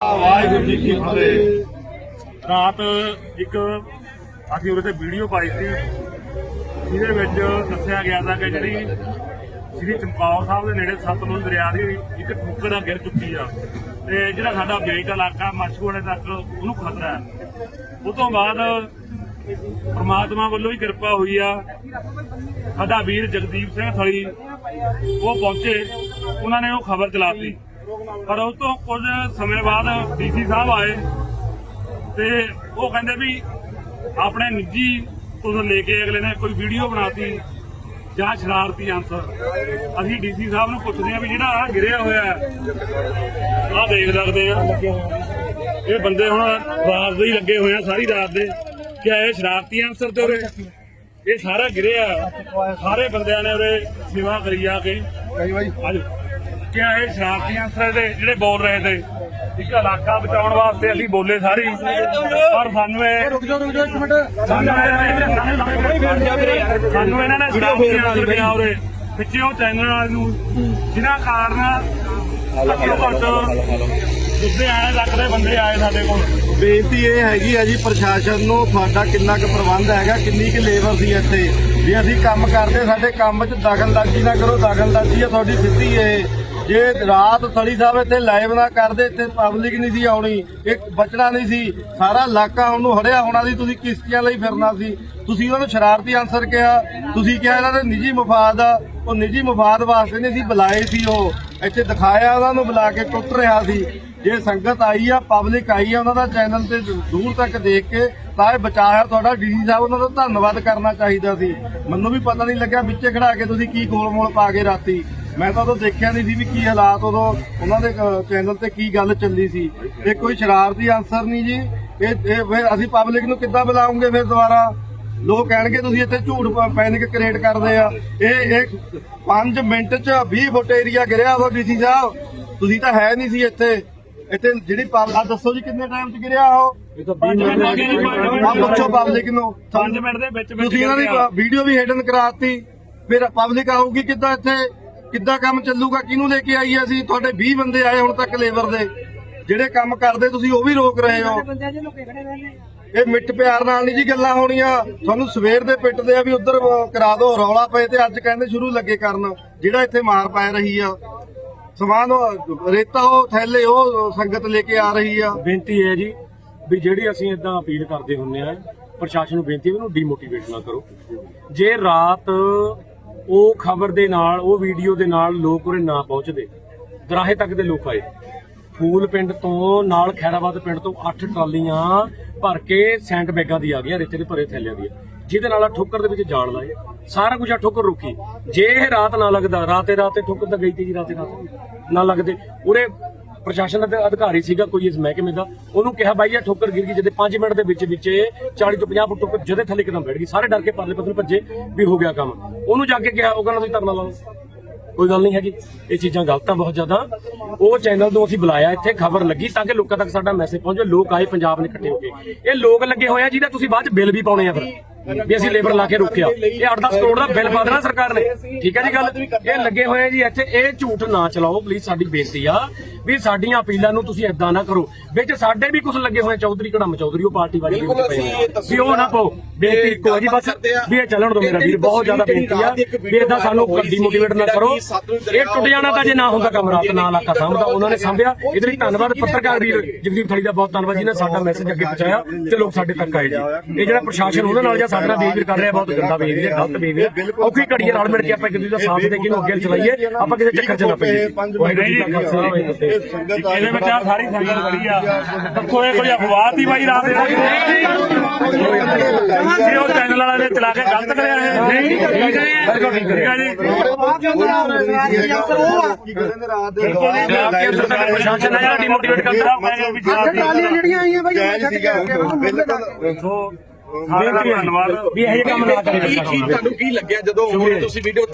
ਵਾਹਿਗੁਰੂ ਜੀ ਕੀ ਫਤਿਹ। ਰਾਤ ਇੱਕ ਅਸੀਂ ਉਹਦੇ ਤੇ ਵੀਡੀਓ ਪਾਈ ਸੀ। ਜਿਹਦੇ ਵਿੱਚ ਦੱਸਿਆ ਗਿਆ ਸੀ ਕਿ ਜਿਹੜੀ ਸ੍ਰੀ ਚਮਕੌਰ ਸਾਹਿਬ ਦੇ ਨੇੜੇ ਸਤਲੁਜ ਦਰਿਆ ਦੀ ਇੱਕ ਠੋਕਰ ਗਿਰ ਚੁੱਕੀ ਆ। ਤੇ ਜਿਹੜਾ ਸਾਡਾ ਬੇਟ ਇਲਾਕਾ ਮੱਛੂਆੜੇ ਤੱਕ, ਉਹਨੂੰ ਖਤਰਾ ਹੈ। ਉਹ ਤੋਂ ਬਾਅਦ ਪਰਮਾਤਮਾ ਵੱਲੋਂ ਹੀ ਕਿਰਪਾ ਹੋਈ ਆ। ਸਾਡਾ ਵੀਰ ਜਗਦੀਪ ਸਿੰਘ ਥਲੀ, ਉਹ ਪਹੁੰਚੇ। ਉਹਨਾਂ ਨੇ ਉਹ ਖਬਰ ਚਲਾਤੀ। ਪਰ ਉਸ ਤੋਂ ਕੁਝ ਸਮੇਂ ਬਾਅਦ ਡੀਸੀ ਸਾਹਿਬ ਆਏ ਤੇ ਉਹ ਕਹਿੰਦੇ ਵੀ ਆਪਣੇ ਨਿੱਜੀ ਤੋਂ ਲੈ ਕੇ ਅਗਲੇ ਨੇ ਕੋਈ ਵੀਡੀਓ ਬਣਾਤੀ ਜਾਂ ਸ਼ਰਾਰਤੀ ਅੰਸਰ ਅਸੀਂ ਡੀਸੀ ਸਾਹਿਬ ਨੂੰ ਪੁੱਛਦੇ ਆ ਵੀ ਜਿਹੜਾ ਆ ਗਿਰਿਆ ਹੋਇਆ ਆ ਦੇਖ ਸਕਦੇ ਆ ਇਹ ਬੰਦੇ ਹੁਣ ਰਾਤ ਦੇ ਹੀ ਲੱਗੇ ਹੋਏ ਆ ਸਾਰੀ ਰਾਤ ਦੇ। ਕਿਆ ਇਹ ਸ਼ਰਾਰਤੀ ਅੰਸਰ ਤੇ ਉਰੇ? ਇਹ ਸਾਰਾ ਗਿਰਿਆ। ਸਾਰੇ ਬੰਦਿਆਂ ਨੇ ਉਰੇ ਸੇਵਾ ਕਰੀ ਆ ਕੇ। ਆਜੋ। ਕਿਆ ਇਹ ਸ਼ਰਾਰਤੀ ਅੰਸਰ ਦੇ ਜਿਹੜੇ ਬੋਲ ਰਹੇ ਤੇ ਇੱਕ ਇਲਾਕਾ ਬਚਾਉਣ ਵਾਸਤੇ ਅਸੀਂ ਬੋਲੇ ਸਾਰੀ। ਪਰ ਸਾਨੂੰ ਇਹ ਰੁਕ ਜਾਓ ਰੁਕ ਜਾਓ ਇੱਕ ਮਿੰਟ। ਸਾਨੂੰ ਇਹਨਾਂ ਨੇ ਸ਼ਰਾਰਤੀ ਅੰਸਰ ਕਿਹਾ ਉਰੇ। ਪਿੱਛੇ ਉਹ ਚੈਨਲ ਵਾਲੇ ਨੂੰ ਜਿਨ੍ਹਾਂ ਕਾਰਨ ਘੱਟੋ ਘੱਟ ਜਿੱਦੇ ਆਏ ਲੱਖ ਦੇ ਬੰਦੇ ਆਏ ਸਾਡੇ ਕੋਲ। ਬੇਨਤੀ ਇਹ ਹੈਗੀ ਆ ਜੀ ਪ੍ਰਸ਼ਾਸਨ ਨੂੰ ਤੁਹਾਡਾ ਕਿੰਨਾ ਕੁ ਪ੍ਰਬੰਧ ਹੈਗਾ ਕਿੰਨੀ ਕੁ ਲੇਬਰ ਸੀ ਇੱਥੇ। ਜੇ ਅਸੀਂ ਕੰਮ ਕਰਦੇ ਸਾਡੇ ਕੰਮ 'ਚ ਦਖਲਅੰਦਾਜ਼ੀ ਨਾ ਕਰੋ ਦਖਲਅੰਦਾਜ਼ੀ ਆ ਤੁਹਾਡੀ ਸਿੱਧੀ ਇਹ। ਜੇ ਰਾਤ ਥੜੀ ਸਾਹਿਬ ਇੱਥੇ ਲਾਈਵ ਨਾ ਕਰਦੇ, ਇੱਥੇ ਪਬਲਿਕ ਨਹੀਂ ਸੀ ਆਉਣੀ, ਇੱਕ ਬਚਣਾ ਨਹੀਂ ਸੀ। ਸਾਰਾ ਇਲਾਕਾ ਉਹਨੂੰ ਹੜਿਆ ਹੋਣਾ ਸੀ, ਤੁਸੀਂ ਕਿਸ਼ਤੀਆਂ ਲਈ ਫਿਰਨਾ ਸੀ। ਤੁਸੀਂ ਉਹਨਾਂ ਨੂੰ ਸ਼ਰਾਰਤੀ ਆਨਸਰ ਕਿਹਾ, ਤੁਸੀਂ ਕਿਹਾ ਇਹਨਾਂ ਦੇ ਨਿੱਜੀ ਮਫਾਦ ਆ, ਉਹ ਨਿੱਜੀ ਮਫਾਦ ਵਾਸਤੇ ਨਹੀਂ ਸੀ, ਬੁਲਾਏ ਸੀ ਉਹ। ਇੱਥੇ ਦਿਖਾਇਆ ਉਹਨਾਂ ਨੂੰ, ਬੁਲਾ ਕੇ ਟੁੱਟ ਰਿਹਾ ਸੀ। ਜੇ ਸੰਗਤ ਆਈ ਆ ਪਬਲਿਕ ਆਈ ਆ, ਉਹਨਾਂ ਦਾ ਚੈਨਲ ਤੇ ਦੂਰ ਤੱਕ ਦੇਖ ਕੇ, ਤਾਂ ਇਹ ਬਚਾਇਆ ਤੁਹਾਡਾ ਡੀਸੀ ਸਾਹਿਬ ਉਹਨਾਂ ਦਾ ਧੰਨਵਾਦ ਕਰਨਾ ਚਾਹੀਦਾ ਸੀ। ਮੈਨੂੰ ਵੀ ਪਤਾ ਨਹੀਂ ਲੱਗਿਆ, ਵਿੱਚੇ ਖੜਾ ਕੇ ਤੁਸੀਂ ਕੀ ਗੋਲ ਮੋਲ ਪਾ ਕੇ ਰਾਤੀ। ਮੈਂ ਤਾਂ ਉਦੋਂ ਦੇਖਿਆ ਨਹੀਂ ਸੀ ਵੀ ਕੀ ਹਾਲਾਤ ਉਦੋਂ ਉਹਨਾਂ ਦੇ ਚੈਨਲ ਤੇ ਕੀ ਗੱਲ ਚੱਲੀ ਸੀ। ਇਹ ਕੋਈ ਸ਼ਰਾਰਤੀ ਆਨਸਰ ਨਹੀਂ ਜੀ। ਇਹ ਇਹ ਫਿਰ ਅਸੀਂ ਪਬਲਿਕ ਨੂੰ ਕਿੱਦਾਂ ਬੁਲਾਉਂਗੇ ਫਿਰ ਦੁਬਾਰਾ? ਲੋਕ ਕਹਿਣਗੇ ਤੁਸੀਂ ਇੱਥੇ ਝੂਠ ਪੈਨਿਕ ਕ੍ਰੀਏਟ ਕਰਦੇ ਆ। ਇਹ ਇਹ 5 ਮਿੰਟ ਚ 20 ਫੁੱਟ ਏਰੀਆ ਗਿਰਿਆ ਉਹ ਡੀਸੀ ਸਾਹਿਬ। ਤੁਸੀਂ ਤਾਂ ਹੈ ਨਹੀਂ ਸੀ ਇੱਥੇ। ਇੱਥੇ ਜਿਹੜੀ ਆਹ ਦੱਸੋ ਜੀ ਕਿੰਨੇ ਟਾਈਮ ਚ ਗਿਰਿਆ ਉਹ? ਇਹ ਤਾਂ 20 ਮਿੰਟ ਆ ਪੁੱਛੋ ਪਬਲਿਕ ਨੂੰ। 5 ਮਿੰਟ ਦੇ ਵਿੱਚ ਵਿੱਚ ਤੁਸੀਂ ਇਹਨਾਂ ਦੀ ਗਿਰਿਆ। ਵੀਡੀਓ ਵੀ ਹਿਡਨ ਕਰਾਤੀ। ਫਿਰ ਪਬਲਿਕ ਆਊਗੀ ਕਿੱਦਾਂ ਇੱਥੇ? ਕਿੱਦਾਂ ਕੰਮ ਚੱਲੂਗਾ, ਕਿਹਨੂੰ ਲੈ ਕੇ ਆਈ ਅਸੀਂ? ਤੁਹਾਡੇ 20 ਬੰਦੇ ਆਏ ਹੁਣ ਤੱਕ ਲੇਬਰ ਦੇ। ਜਿਹੜੇ ਕੰਮ ਕਰਦੇ, ਤੁਸੀਂ ਉਹ ਵੀ ਰੋਕ ਰਹੇ ਹੋ। ਇਹ ਮਿੱਠ ਪਿਆਰ ਨਾਲ ਨਹੀਂ ਜੀ ਗੱਲਾਂ ਹੋਣੀਆਂ। ਤੁਹਾਨੂੰ ਸਵੇਰ ਦੇ ਪਿੱਟਦੇ ਆ ਵੀ ਉਧਰ ਕਰਾ ਦਿਓ ਰੌਲਾ ਪਏ ਤੇ ਅੱਜ ਕਹਿੰਦੇ ਸ਼ੁਰੂ ਲੱਗੇ ਕਰਨ। ਜਿਹੜਾ ਇੱਥੇ ਮਾਰ ਪੈ ਰਹੀ ਆ। ਸਮਾਨ ਰੇਤਾ ਉਹ, ਥੈਲੇ ਉਹ, ਸੰਗਤ ਲੈ ਕੇ ਆ ਰਹੀ ਆ। ਬੇਨਤੀ ਹੈ ਜੀ ਵੀ ਜਿਹੜੀ ਅਸੀਂ ਇਦਾਂ ਅਪੀਲ ਕਰਦੇ ਹੁੰਨੇ ਆ, ਪ੍ਰਸ਼ਾਸਨ ਨੂੰ ਬੇਨਤੀ ਹੈ ਉਹਨੂੰ ਡੀਮੋਟੀਵੇਟ ਨਾ ਕਰੋ। ਜੇ ਰਾਤ ਉਹ ਖਬਰ ਦੇ ਨਾਲ, ਉਹ ਵੀਡੀਓ ਦੇ ਨਾਲ ਲੋਕ ਉਰੇ ਨਾ ਪਹੁੰਚਦੇ। ਦਰਾਹੇ ਤੱਕ ਦੇ ਲੋਕ ਆਏ। ਫੂਲ ਪਿੰਡ ਤੋਂ ਨਾਲ ਖੈਰਾਬਾਦ ਪਿੰਡ ਤੋਂ 8 ਟਰਾਲੀਆਂ ਭਰ ਕੇ ਸੈਂਟ ਬੈਗਾਂ ਦੀ ਆ ਗਈਆਂ, ਰੇਤੇ ਦੇ ਭਰੇ ਥੈਲਿਆਂ ਦੀਆਂ। ਜਿਹਦੇ ਨਾਲ ਆ ਠੋਕਰ ਦੇ ਵਿੱਚ ਜਾਲ ਲਾਏ। ਸਾਰਾ ਕੁਝ ਆ ਠੋਕਰ ਰੁਕੀ। ਜੇ ਇਹ ਰਾਤ ਨਾ ਲੱਗਦਾ ਰਾਤੇ ਰਾਤੇ ਠੋਕਰ ਤਾਂ ਗਈ ਤੇ ਜੀ ਰਾਤੇ ਰਾਤ ਨਾ ਲੱਗਦੇ। ਉਰੇ ਪ੍ਰਸ਼ਾਸਨ ਦਾ ਅਧਿਕਾਰੀ ਸੀਗਾ ਕੋਈ ਇਸ ਮਹਿਕਮੇ ਦਾ, ਉਹਨੂੰ ਕਿਹਾ ਬਾਈ ਇਹ ਠੋਕਰ ਗਿਰ ਗਈ ਜਦੇ 5 ਮਿੰਟ ਦੇ ਵਿੱਚ ਵਿੱਚ 40 ਤੋਂ 50 ਫੁੱਟ ਠੋਕਰ ਜਦੇ ਥੱਲੇ ਕਿਦਾਂ ਬੈਠ ਗਈ, ਸਾਰੇ ਡਰ ਕੇ ਪਰਲੇ ਪਸਲੇ ਭੱਜੇ ਵੀ ਹੋ ਗਿਆ ਕੰਮ। ਉਹਨੂੰ ਜਾ ਕੇ ਕਿਹਾ, ਉਹ ਕਹਿੰਦਾ ਤੁਸੀਂ ਧਰਨਾ ਲਾਓ। ਕੋਈ ਗੱਲ ਨਹੀਂ ਹੈਗੀ, ਇਹ ਚੀਜ਼ਾਂ ਗਲਤ ਆ ਬਹੁਤ ਜ਼ਿਆਦਾ। ਉਹ ਚੈਨਲ ਤੋਂ ਅਸੀਂ ਬੁਲਾਇਆ, ਇੱਥੇ ਖਬਰ ਲੱਗੀ ਤਾਂ ਕਿ ਲੋਕਾਂ ਤੱਕ ਸਾਡਾ ਮੈਸੇਜ ਪਹੁੰਚੇ। ਲੋਕ ਆਏ, ਪੰਜਾਬ ਨੇ ਇਕੱਠੇ ਹੋ ਕੇ। ਇਹ ਲੋਕ ਲੱਗੇ ਹੋਏ ਆ ਜਿਹਦਾ ਤੁਸੀਂ ਬਾਅਦ ਚ ਬਿੱਲ ਵੀ ਪਾਉਣੇ ਆ ਫਿਰ। ਵੀ ਅਸੀਂ ਲੇਬਰ ਲਾ ਕੇ ਰੋਕਿਆ। ਇਹ 8-10 ਕਰੋੜ ਦਾ ਬਿੱਲ ਪਾ ਦੇਣਾ ਸਰਕਾਰ ਨੇ। ਠੀਕ ਹੈ ਜੀ ਗੱਲ? ਇਹ ਲੱਗੇ ਹੋਏ ਆ ਜੀ ਇੱਥੇ। ਇਹ ਝੂਠ ਨਾ ਚਲਾਓ ਪਲੀਜ਼ ਸਾਡੀ ਬੇਨਤੀ ਆ ਵੀ ਸਾਡੀਆਂ ਅਪੀਲਾਂ ਨੂੰ ਤੁਸੀਂ ਏਦਾਂ ਨਾ ਕਰੋ। ਵਿੱਚ ਸਾਡੇ ਵੀ ਕੁਝ ਲੱਗੇ ਹੋਏ ਚੌਧਰੀ ਕੜਮ ਚੌਧਰੀ ਉਹ ਪਾਰਟੀ ਵਾਲੇ ਵੀ ਪਏ। ਵੀ ਉਹ ਨਾ ਪਾਓ। ਬੇਨਤੀ ਇੱਕੋ ਜੀ ਬਸ ਵੀ ਇਹ ਚੱਲਣ ਦੋ ਮੇਰਾ ਵੀਰ ਬਹੁਤ ਜ਼ਿਆਦਾ ਬੇਨਤੀ ਆ। ਵੀ ਏਦਾਂ ਸਾਨੂੰ ਡੀਮੋਟੀਵੇਟ ਨਾ ਕਰੋ। ਇਹ ਟੁੱਟ ਜਾਣਾ ਤਾਂ ਜੇ ਨਾ ਹੁੰਦਾ ਕੰਮ ਰਾਤ ਨਾ ਇਲਾਕਾ ਸਾਂਭਦਾ ਉਹਨਾਂ ਨੇ ਸਾਂਭਿਆ। ਇਹਦੇ ਲਈ ਧੰਨਵਾਦ ਪੱਤਰਕਾਰ ਵੀਰ ਜਗਦੀਪ ਥੜੀ ਦਾ ਬਹੁਤ ਧੰਨਵਾਦ ਜਿਹਨੇ ਸਾਡਾ ਮੈਸੇਜ ਅੱਗੇ ਪਹੁੰਚਾਇਆ ਤੇ ਲੋਕ ਸਾਡੇ ਤੱਕ ਆਏ ਜੀ। ਇਹ ਜਿਹੜਾ ਪ੍ਰਸ਼ਾਸਨ ਉਹਨਾਂ ਨਾਲ ਜਾਂ ਸਾਡੇ ਨਾਲ ਬਿਹੇਵੀਅਰ ਕਰ ਰਿਹਾ ਬਹੁਤ ਗੰਦਾ ਬਿਹੇਵੀਅਰ ਗਲਤ ਬਿਹੇਵੀਅਰ ਔਖੀ ਘੜੀ ਰਲ ਮਿਲ ਕੇ ਆਪਾਂ ਇੱਕ ਦੂਜੇ ਦਾ ਸਾਥ ਦੇ ਕੇ ਇਹਨੂੰ ਅੱਗੇ ਚਲਾਈਏ ਆਪਾਂ ਕਿਸੇ ਚੱਕਰ 'ਚ ਨਾ ਪਈਏ ਵਾਹਿਗੁਰੂ ਜੀ ਕਾ ਖਾਲਸਾ ਜੀ ਇਹਦੇ ਵਿੱਚ ਆ ਸਾਰੀ ਸੰਗਤ ਖੜੀ ਆ ਕੋਈ ਕੋਈ ਅਫਵਾਹ ਦੀ ਬਾਈ ਰਾਤ ਦੇ ਉਹ ਚੈਨਲ ਵਾਲਾ ਨੇ ਚਲਾ ਕੇ ਗਲਤ ਕਰਿਆ ਹੈ ਨਹੀਂ ਬਿਲਕੁਲ ਠੀਕ ਹੈ ਜੀ ਕੀ ਕਹਿੰਦੇ ਰਾਤ ਦੇ ਪ੍ਰਸ਼ਾਸਨ ਹੈ ਜਿਹੜਾ ਡੀਮੋਟੀਵੇਟ ਕਰਦਾ ਜਿਹੜੀਆਂ ਆਈਆਂ ਬਾਈ ਬਿਲਕੁਲ ਸੋ ਸਾਰਿਆਂ ਦਾ ਧੰਨਵਾਦ। ਵੀ ਇਹ ਕੰਮ ਨਾ ਕਰੇ ਤੁਹਾਨੂੰ ਕੀ ਲੱਗਿਆ ਜਦੋਂ ਤੁਸੀਂ ਵੀਡੀਓ